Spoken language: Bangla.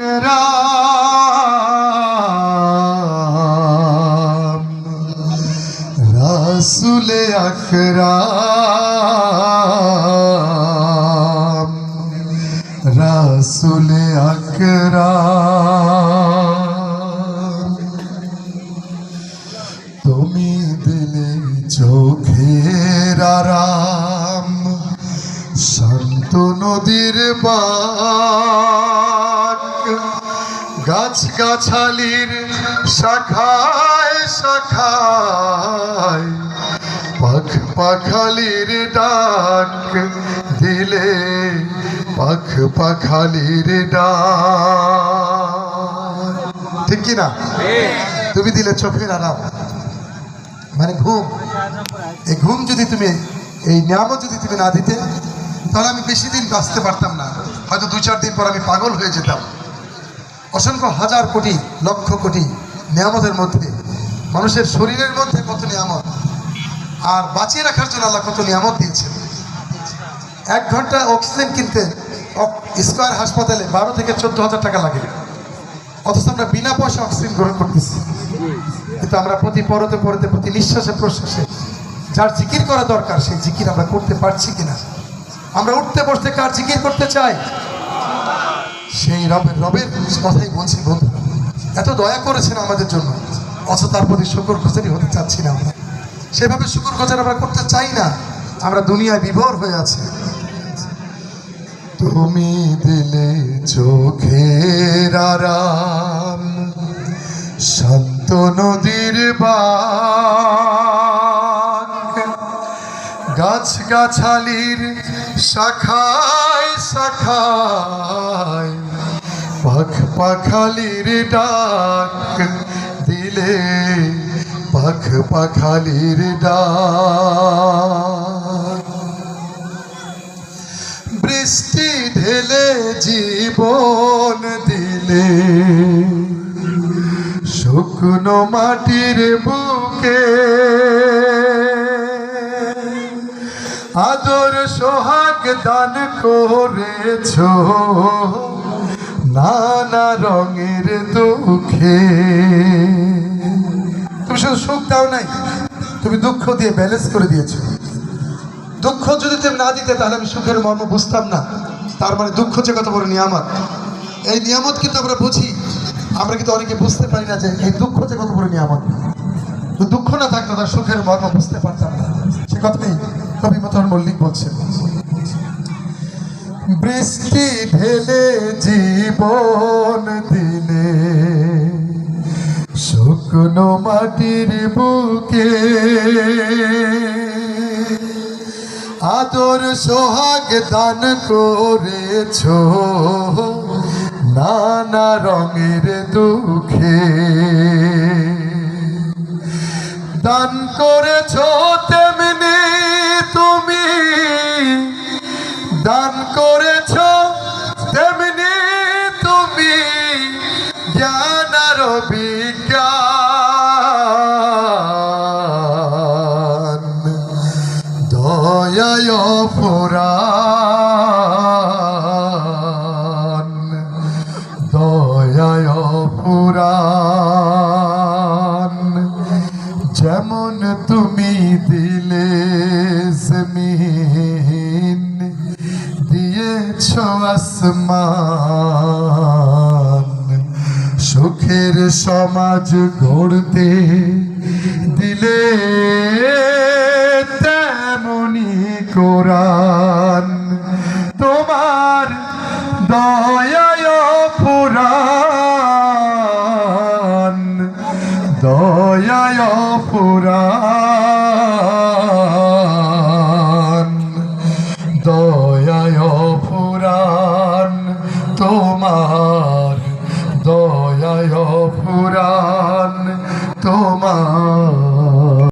রাম রাসুলে আকরাম রাসুলে আকরাম। তুমি দিলে চোখের আরাম শান্ত নদীর বাক গাছ গাছালির শাখায় শাখায় পাখ পাখালির ডাক দিলে পাখ পাখালির ডাক। ঠিক কি না তুমি দিলে চোখের আরাম। মানে ঘুম। এই ঘুম যদি তুমি, এই নিয়ামত যদি তুমি না দিতে, তাহলে আমি বেশি দিন বাঁচতে পারতাম না। হয়তো দু চার দিন পর আমি পাগল হয়ে যেতাম। অসংখ্য হাজার কোটি, লক্ষ কোটি নিয়ামতের মধ্যে, মানুষের শরীরের মধ্যে কত নিয়ামত, আর বাঁচিয়ে রাখার জন্য আল্লাহ কত নিয়ামত দিয়েছেন। এক ঘণ্টা অক্সিজেন কিনতে স্কোয়ার হাসপাতালে বারো থেকে চোদ্দ হাজার টাকা লাগে। অথচ আমরা বিনা পয়সা অক্সিজেন গ্রহণ করতেছি। কিন্তু আমরা প্রতি পরতে পরতে, প্রতি নিঃশ্বাসে, প্রশ্বাসে যার জিকির করা দরকার, সেই জিকির আমরা করতে পারছি কিনা? আমরা উঠতে বসতে কার জিকির করতে চাই? সেই রবের রবের কথাই বলছি বন্ধু এত দয়া করেছেন আমাদের জন্য। অথচ তার প্রতি শুকুর গোজারি হতে চাচ্ছি না আমরা। সেভাবে শুকুর গোজার আমরা করতে চাই না। আমরা দুনিয়ায় বিভোর হয়ে আছি। তুমি দিলে চোখের আরাম, শান্ত নদীর গাছ গাছালির শাখায় শাখায় পাখ পাখালির ডাক দিলে পাখ পাখালির ডাক। বৃষ্টি ঢেলে জীবন দিলে, শুকনো মাটির বুকে আদর সোহাগ দান করেছ। নানা রঙের দুঃখে। তুমি শুধু সুখ দাও নাই, তুমি দুঃখ দিয়ে ব্যালেন্স করে দিয়েছ। দুঃখ যদি তুমি না দিতে, তাহলে আমি সুখের মর্ম বুঝতাম না। তার মানে দুঃখ যে কত বড় নিয়ামত। এই নিয়ামত কিন্তু আমরা বুঝি, আমরা কিন্তু অনেকে বুঝতে পারি না যে এই দুঃখ যে কত বড় নিয়ামত। দুঃখ না থাকতো তার সুখের মর্ম বুঝতে পারতাম না। সে কথাই কবি মতন মল্লিক বলছেন। বৃষ্টি ঢেলে জীবন দিলে। শুকনো মাটির বুকে আদর সোহাগ দান করেছ। নানা রঙের দুঃখে দান করেছ, তেমনি দয়ায় পুরাণ দয়ায় পুরাণ যেমন তুমি দিলে জমিন দিয়েছ আসমান। সুখের সমাজ গড়তে কোরআন। তোমার দয়ায় পুরাণ দয়ায় পুরাণ